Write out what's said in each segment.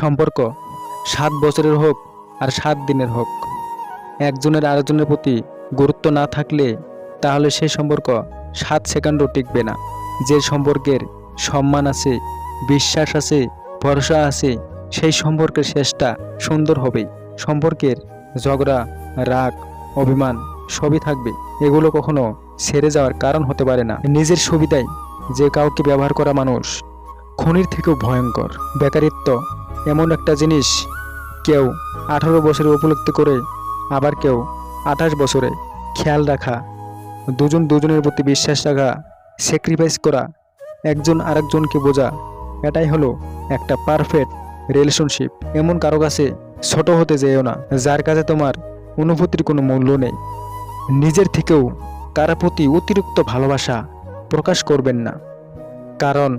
সম্পর্ক। সাত বছরের হোক আর সাত দিনের হোক। একজনের আরেকজনের প্রতি গুরুত্ব না থাকলে তাহলে সেই সম্পর্ক সাত সেকেন্ডও টিকবে না। যে সম্পর্কের সম্মান আছে, বিশ্বাস আছে, ভরসা আছে, সেই সম্পর্কের শেষটা সুন্দর হবেই। সম্পর্কের ঝগড়া, রাগ, অভিমান সবই থাকবে। এগুলো কখনো ছেড়ে যাওয়ার কারণ হতে পারে না। নিজের সুবিধায় যে কাউকে ব্যবহার করা মানুষ, খনির থেকেও ভয়ঙ্কর। বেকারিত্ব এমন একটা জিনিস কেউ আঠারো বছরে উপলব্ধি করে, আবার কেউ আঠাশ বছরে খেয়াল রাখা, দুজন দুজনের প্রতি বিশ্বাস রাখা স্যাক্রিফাইস করা, একজন আরেকজনকে বোঝা, এটাই হলো একটা পারফেক্ট রিলেশনশিপ এমন কারও কাছে ছোট হতে যেও না, যার কাছে তোমার অনুভূতির কোনো মূল্য নেই। নিজের থেকেও কারও প্রতি অতিরিক্ত ভালোবাসা প্রকাশ করবেন না। কারণ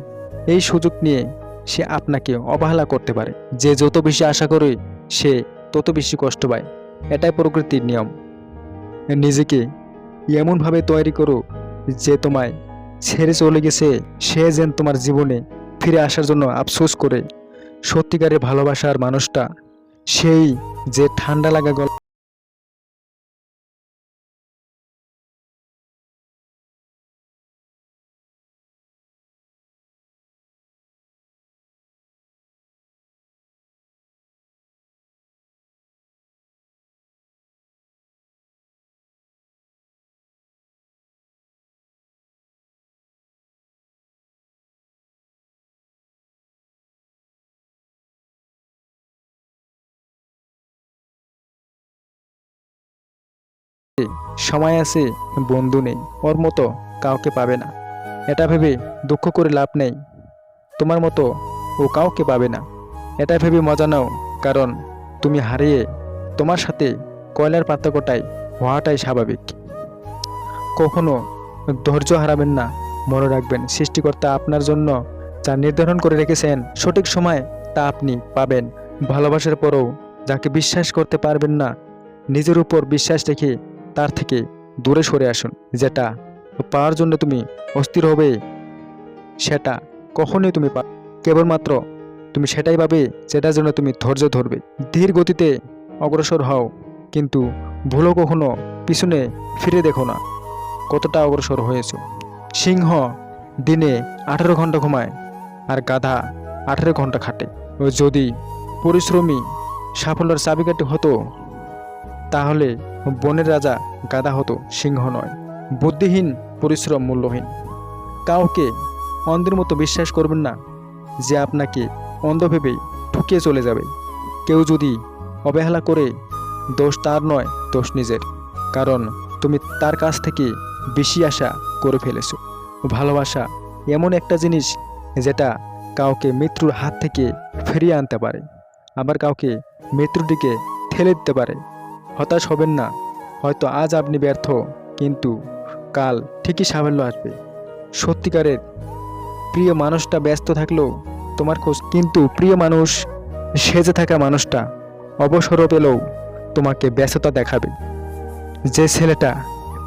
এই সুযোগ নিয়ে সে আপনাকে অবহেলা করতে পারে। যে যত বেশি আশা করে, সে তত বেশি কষ্ট পায়। এটাই প্রকৃতির নিয়ম। নিজেকে এমনভাবে তৈরি করো যে তোমায় ছেড়ে চলে গেছে, সে যেন তোমার জীবনে ফিরে আসার জন্য আফসোস করে। সত্যিকারের ভালোবাসার মানুষটা সেই যে ঠান্ডা লাগা গল সময় আছে, বন্ধু নেই, ওর মতো কাউকে পাবে না। এটা ভেবে দুঃখ করে লাভ নেই। তোমার মতো ও কাউকে পাবে না। এটা ভেবে মজা নাও, কারণ তুমি হারিয়ে তোমার সাথে কয়লার পার্থক্যটাই হওয়াটাই স্বাভাবিক। কখনো ধৈর্য হারাবেন না, মনে রাখবেন সৃষ্টিকর্তা আপনার জন্য যা নির্ধারণ করে রেখেছেন সঠিক সময় তা আপনি পাবেন। ভালোবাসার পরেও যাকে বিশ্বাস করতে পারবেন না, নিজের উপর বিশ্বাস রেখে তার থেকে দূরে সরে আসুন। যেটা পাওয়ার জন্য তুমি অস্থির হবে, সেটা কখনোই তুমি পা কেবলমাত্র তুমি সেটাই পাবে যেটার জন্য তুমি ধৈর্য ধরবে। ধীর গতিতে অগ্রসর হও, কিন্তু ভুলো কখনো পিছনে ফিরে দেখো না কতটা অগ্রসর হয়েছ। সিংহ দিনে আঠেরো ঘণ্টা ঘুমায় আর গাধা আঠেরো ঘণ্টা খাটে। যদি পরিশ্রমী সাফল্যের চাবিকাঠি হতো, তাহলে বনের রাজা গাদা হতো, সিংহ নয়। বুদ্ধিহীন, পরিশ্রম মূল্যহীন। কাউকে অন্ধের মতো বিশ্বাস করবেন না যে আপনাকে অন্ধ ভেবেই ঠুকিয়ে চলে যাবে। কেউ যদি অবহেলা করে, দোষ তার নয়, দোষ নিজের। কারণ তুমি তার কাছ থেকে বেশি আশা করে ফেলেছো। ভালোবাসা এমন একটা জিনিস যেটা কাউকে মৃত্যুর হাত থেকে ফিরিয়ে আনতে পারে। আবার কাউকে মৃত্যুর দিকে ঠেলে দিতে পারে। হতাশ হবেন না। হয়তো আজ আপনি ব্যর্থ, কিন্তু কাল ঠিকই সাফল্য আসবে। সত্যিকারের প্রিয় মানুষটা ব্যস্ত থাকলেও তোমার খোঁজ, কিন্তু প্রিয় মানুষ সেজে থাকা মানুষটা অবসরও পেলেও তোমাকে ব্যস্ততা দেখাবে। যে ছেলেটা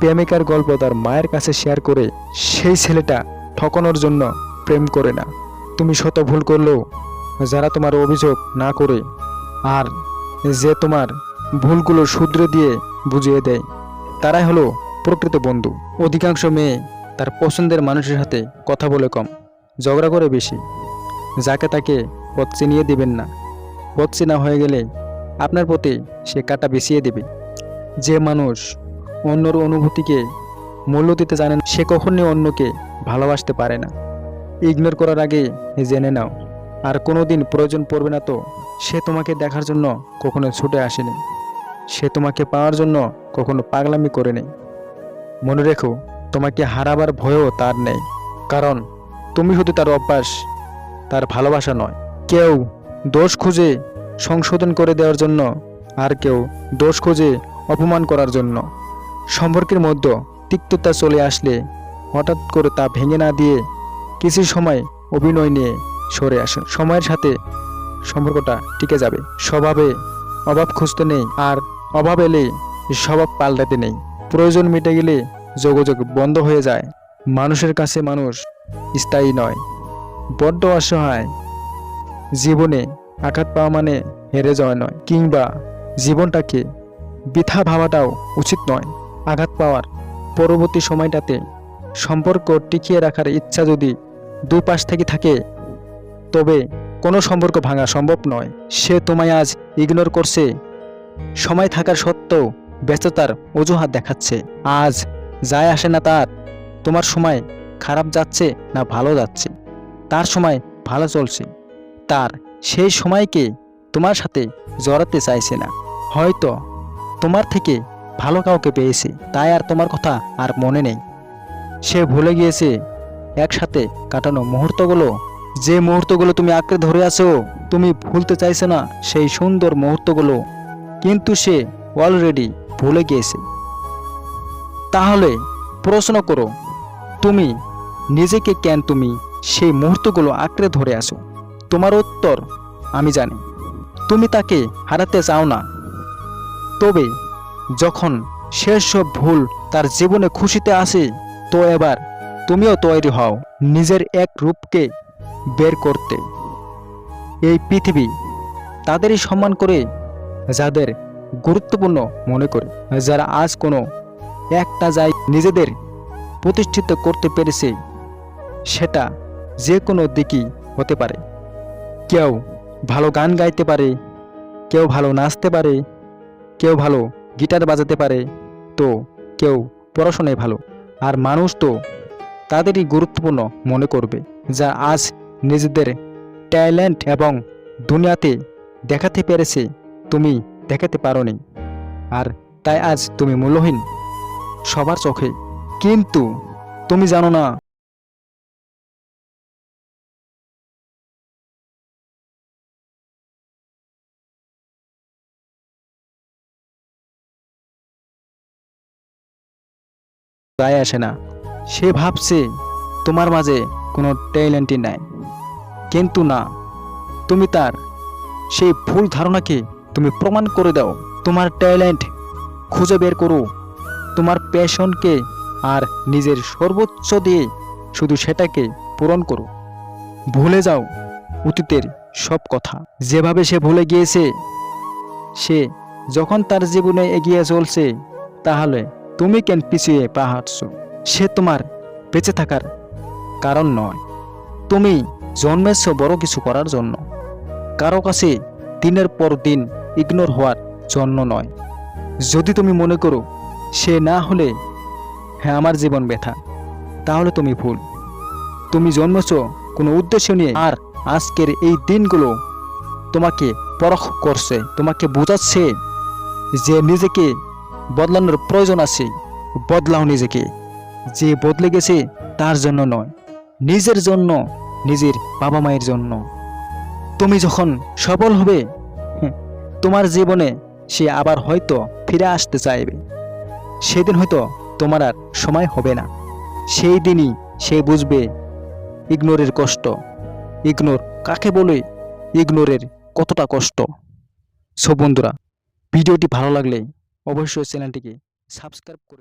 প্রেমিকার গল্প তার মায়ের কাছে শেয়ার করে, সেই ছেলেটা ঠকানোর জন্য প্রেম করে না। তুমি শত ভুল করলেও যারা তোমার অভিযোগ না করে, আর যে তোমার ভুলগুলো শুধরে দিয়ে বুঝিয়ে দেয়। তারাই হলো প্রকৃত বন্ধু। অধিকাংশ মেয়ে তার পছন্দের মানুষের সাথে কথা বলে কম, ঝগড়া করে বেশি। যাকে তাকে পথ চিনিয়ে দেবেন না। পথ চেনা হয়ে গেলে আপনার প্রতি সে কাটা বেছিয়ে দেবে। যে মানুষ অন্যর অনুভূতিকে মূল্য দিতে জানে না, সে কখনোই অন্যকে ভালোবাসতে পারে না। ইগনোর করার আগে জেনে নাও, আর কোনো দিন প্রয়োজন পড়বে না তো, সে তোমাকে দেখার জন্য কখনো ছুটে আসেনি। সে তোমাকে পাওয়ার জন্য কখনো পাগলামি করে নেই। মনে রেখো, তোমাকে হারাবার ভয়ও তার নেই। কারণ তুমি শুধু তার অভ্যাস, তার ভালোবাসা নয়। কেউ দোষ খুঁজে সংশোধন করে দেওয়ার জন্য আর কেউ দোষ খুঁজে অপমান করার জন্য। সম্পর্কের মধ্যে তিক্ততা চলে আসলে হঠাৎ করে তা ভেঙে না দিয়ে কিছু সময় অভিনয় নিয়ে সরে আসুন সময়ের সাথে সম্পর্কটা টিকে যাবে। স্বভাবে অভাব খুঁজতে নেই আর অভাব এলে স্বভাব পাল্টাতে নেই। প্রয়োজন মিটে গেলে যোগাযোগ বন্ধ হয়ে যায়। মানুষের কাছে মানুষ স্থায়ী নয়। বড্ড অসহায়। জীবনে আঘাত পাওয়া মানে হেরে যাওয়া নয়, কিংবা জীবনটাকে বৃথা ভাবাটাও উচিত নয়। আঘাত পাওয়ার পরবর্তী সময়টাতে সম্পর্ক টিকিয়ে রাখার ইচ্ছা যদি দুপাশ থেকে থাকে, তবে কোনো সম্পর্ক ভাঙা সম্ভব নয়। সে তোমায় আজ ইগনোর করছে সময় থাকার সত্ত্বেও ব্যস্ততার অজুহাত দেখাচ্ছে। আজ যায় আসে না তার। তোমার সময় খারাপ যাচ্ছে না ভালো যাচ্ছে। তার সময় ভালো চলছে। তার সেই সময়কে তোমার সাথে জড়াতে চাইছে না। হয়তো তোমার থেকে ভালো কাউকে পেয়েছে, তাই আর তোমার কথা আর মনে নেই। সে ভুলে গিয়েছে একসাথে কাটানো মুহূর্তগুলো। যে মুহূর্তগুলো তুমি আঁকড়ে ধরে আছো, তুমি ভুলতে চাইছো না সেই সুন্দর মুহূর্তগুলো। কিন্তু সে অলরেডি ভুলে গিয়েছে। তাহলে প্রশ্ন করো, তুমি নিজেকে কেন তুমি সেই মুহূর্তগুলো আঁকড়ে ধরে আসো তোমার উত্তর আমি জানি। তুমি তাকে হারাতে চাও না। তবে যখন শেষ সব ভুল তার জীবনে খুশিতে আসে, তো এবার তুমিও তৈরি হও নিজের এক রূপকে বের করতে। এই পৃথিবী তাদেরই সম্মান করে যাদের গুরুত্বপূর্ণ মনে করে, যারা আজ কোনো একটা যাই নিজেদের প্রতিষ্ঠিত করতে পেরেছে, সেটা যে কোনো দিকই হতে পারে। কেউ ভালো গান গাইতে পারে, কেউ ভালো নাচতে পারে, কেউ ভালো গিটার বাজাতে পারে, তো কেউ পড়াশোনায় ভালো। আর মানুষ তো তাদেরই গুরুত্বপূর্ণ মনে করবে, যা আজ নিজেদের ট্যালেন্ট এবং দুনিয়াতে দেখাতে পেরেছে। তুমি দেখাতে পারোনি। আর তাই আজ তুমি মূল্যহীন সবার চোখে। কিন্তু তুমি জানো না। যায় আসে না। সে ভাবছে তোমার মাঝে কোনো ট্যালেন্টই নাই। কিন্তু না, তুমি তার সেই ভুল ধারণাকে তুমি প্রমাণ করে দাও। তোমার ট্যালেন্ট খুঁজে বের করো। তোমার প্যাশনকে আর নিজের সর্বোচ্চ দিয়ে শুধু সেটাকে পূরণ করো। ভুলে যাও অতীতের সব কথা। যেভাবে সে ভুলে গিয়েছে, সে যখন তার জীবনে এগিয়ে চলছে, তাহলে তুমি কেন পিছিয়ে পা হাঁটছো সে তোমার বেঁচে থাকার কারণ নয়। তুমি জন্মেছ বড় কিছু করার জন্য। কারও কাছে দিনের পর দিন ইগনোর হওয়ার জন্য নয়। যদি তুমি মনে করো সে না হলে হ্যাঁ আমার জীবন ব্যথা, তাহলে তুমি ভুল। তুমি জন্মেছ কোনো উদ্দেশ্য নিয়ে আর আজকের এই দিনগুলো তোমাকে পরখ করছে, তোমাকে বোঝাচ্ছে যে নিজেকে বদলানোর প্রয়োজন আছে। বদলাও নিজেকে। যে বদলে গেছে তার জন্য নয়, নিজের জন্য, নিজের বাবা মায়ের জন্য। তুমি যখন সফল হবে তোমার জীবনে সে আবার হয়তো ফিরে আসতে চাইবে। সেদিন হয়তো তোমার আর সময় হবে না। সেই দিনই সে বুঝবে ইগনোরের কষ্ট। ইগনোর কাকে বলে? ইগনোরের কতটা কষ্ট। সো বন্ধুরা, ভিডিওটি ভালো লাগলে অবশ্যই চ্যানেলটিকে সাবস্ক্রাইব করে